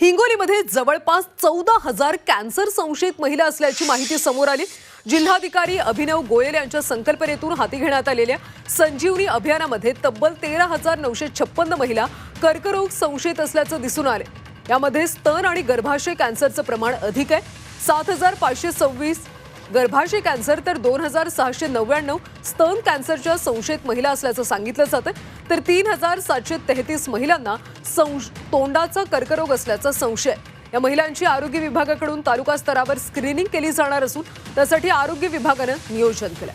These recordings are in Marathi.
हिंगोलीमध्ये जवळपास चौदा हजार कॅन्सर संशयित महिला असल्याची माहिती समोर आली. जिल्हाधिकारी अभिनव गोयल यांच्या संकल्पनेतून हाती घेण्यात आलेल्या संजीवनी अभियानामध्ये तब्बल तेरा हजार नऊशे छप्पन्न महिला कर्करोग संशयित असल्याचं दिसून आले यामध्ये स्तन आणि गर्भाशय कॅन्सरचं प्रमाण अधिक आहे. सात हजार पाचशे सव्वीस गर्भाशय कॅन्सर तर दोन हजार सहाशे नव्याण्णव स्तन कॅन्सरच्या संशयित महिला असल्याचं सांगितलं जातं तर तीन हजार सातशे तेहतीस महिलांना संश तोंडाचा कर्करोग असल्याचा संशय. या महिलांची आरोग्य विभागाकडून तालुका स्तरावर स्क्रीनिंग केली जाणार असून त्यासाठी आरोग्य विभागानं नियोजन केलं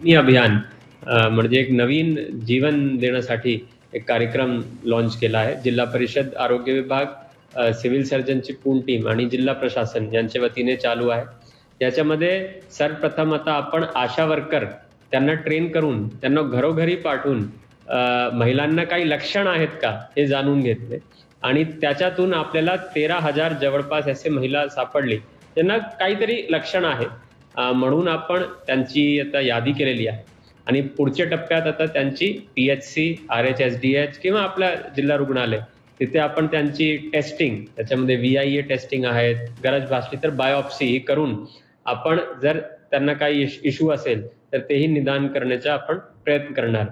मी अभियान म्हणजे एक नवीन जीवन देण्यासाठी एक कार्यक्रम लॉन्च केला आहे. जिल्हा परिषद आरोग्य विभाग सिव्हिल सर्जनची पूर्ण टीम आणि जिल्हा प्रशासन यांच्या वतीने चालू आहे. याच्यामध्ये सर्वप्रथम आता आपण आशा वर्कर त्यांना ट्रेन करून त्यांना घरोघरी पाठवून महिलांना काही लक्षण आहेत का हे जाणून घेतले. आणि त्याच्यातून आपल्याला तेरा हजार जवळपास असे महिला सापडले. त्यांना काहीतरी लक्षण आहे म्हणून आपण त्यांची आता यादी केलेली आहे. आणि पुढच्या टप्प्यात आता त्यांची P H C R H S D H किंवा आपल्या जिल्हा रुग्णालय तिथे आपण त्यांची टेस्टिंग त्याच्यामध्ये व्ही आय ए टेस्टिंग आहेत गरज भासली तर बायोप्सी ही करून आपण जर त्यांना काही इश्यू असेल तर तेही निदान करण्याचा आपण प्रयत्न करणार.